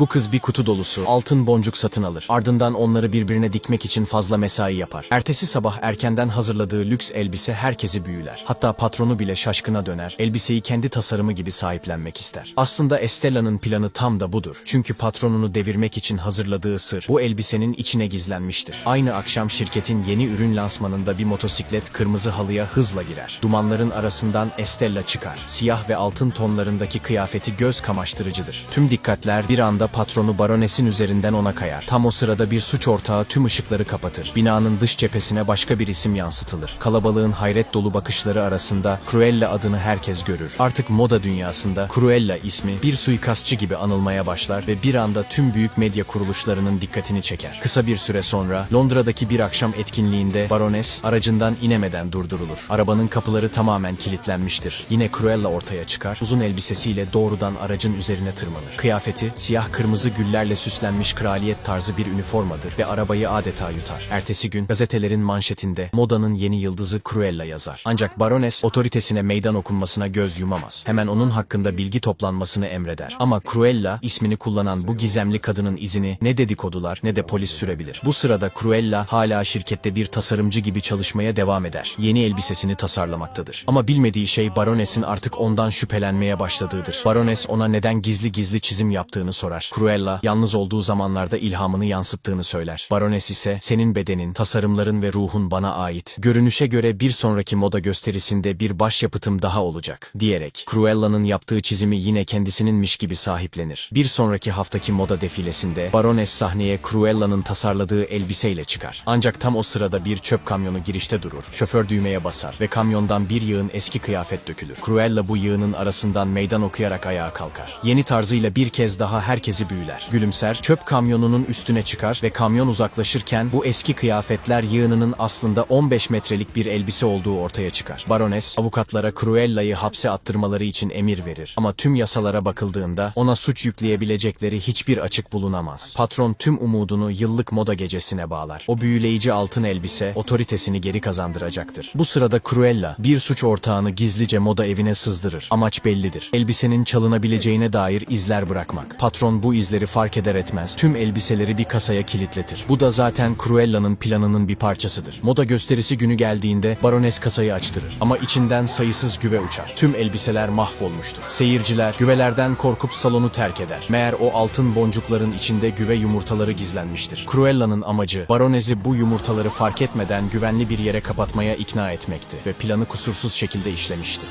Bu kız bir kutu dolusu altın boncuk satın alır. Ardından onları birbirine dikmek için fazla mesai yapar. Ertesi sabah erkenden hazırladığı lüks elbise herkesi büyüler. Hatta patronu bile şaşkına döner. Elbiseyi kendi tasarımı gibi sahiplenmek ister. Aslında Estella'nın planı tam da budur. Çünkü patronunu devirmek için hazırladığı sır bu elbisenin içine gizlenmiştir. Aynı akşam şirketin yeni ürün lansmanında bir motosiklet kırmızı halıya hızla girer. Dumanların arasından Estella çıkar. Siyah ve altın tonlarındaki kıyafeti göz kamaştırıcıdır. Tüm dikkatler bir anda patronu baronesin üzerinden ona kayar. Tam o sırada bir suç ortağı tüm ışıkları kapatır. Binanın dış cephesine başka bir isim yansıtılır. Kalabalığın hayret dolu bakışları arasında Cruella adını herkes görür. Artık moda dünyasında Cruella ismi bir suikastçı gibi anılmaya başlar ve bir anda tüm büyük medya kuruluşlarının dikkatini çeker. Kısa bir süre sonra Londra'daki bir akşam etkinliğinde barones aracından inemeden durdurulur. Arabanın kapıları tamamen kilitlenmiştir. Yine Cruella ortaya çıkar. Uzun elbisesiyle doğrudan aracın üzerine tırmanır. Kıyafeti siyah kırmızı güllerle süslenmiş kraliyet tarzı bir üniformadır ve arabayı adeta yutar. Ertesi gün gazetelerin manşetinde modanın yeni yıldızı Cruella yazar. Ancak barones otoritesine meydan okunmasına göz yumamaz. Hemen onun hakkında bilgi toplanmasını emreder. Ama Cruella ismini kullanan bu gizemli kadının izini ne dedikodular ne de polis sürebilir. Bu sırada Cruella hala şirkette bir tasarımcı gibi çalışmaya devam eder. Yeni elbisesini tasarlamaktadır. Ama bilmediği şey baronesin artık ondan şüphelenmeye başladığıdır. Barones ona neden gizli gizli çizim yaptığını sorar. Cruella yalnız olduğu zamanlarda ilhamını yansıttığını söyler. Barones ise senin bedenin, tasarımların ve ruhun bana ait. Görünüşe göre bir sonraki moda gösterisinde bir başyapıtım daha olacak diyerek Cruella'nın yaptığı çizimi yine kendisininmiş gibi sahiplenir. Bir sonraki haftaki moda defilesinde Barones sahneye Cruella'nın tasarladığı elbiseyle çıkar. Ancak tam o sırada bir çöp kamyonu girişte durur. Şoför düğmeye basar ve kamyondan bir yığın eski kıyafet dökülür. Cruella bu yığının arasından meydan okuyarak ayağa kalkar. Yeni tarzıyla bir kez daha herkesi büyüler. Gülümser, çöp kamyonunun üstüne çıkar ve kamyon uzaklaşırken bu eski kıyafetler yığınının aslında 15 metrelik bir elbise olduğu ortaya çıkar. Barones, avukatlara Cruella'yı hapse attırmaları için emir verir. Ama tüm yasalara bakıldığında ona suç yükleyebilecekleri hiçbir açık bulunamaz. Patron tüm umudunu yıllık moda gecesine bağlar. O büyüleyici altın elbise otoritesini geri kazandıracaktır. Bu sırada Cruella bir suç ortağını gizlice moda evine sızdırır. Amaç bellidir. Elbisenin çalınabileceğine dair izler bırakmak. Patron bu izleri fark eder etmez tüm elbiseleri bir kasaya kilitletir. Bu da zaten Cruella'nın planının bir parçasıdır. Moda gösterisi günü geldiğinde barones kasayı açtırır. Ama içinden sayısız güve uçar. Tüm elbiseler mahvolmuştur. Seyirciler güvelerden korkup salonu terk eder. Meğer o altın boncukların içinde güve yumurtaları gizlenmiştir. Cruella'nın amacı baronezi bu yumurtaları fark etmeden güvenli bir yere kapatmaya ikna etmekti ve planı kusursuz şekilde işlemişti.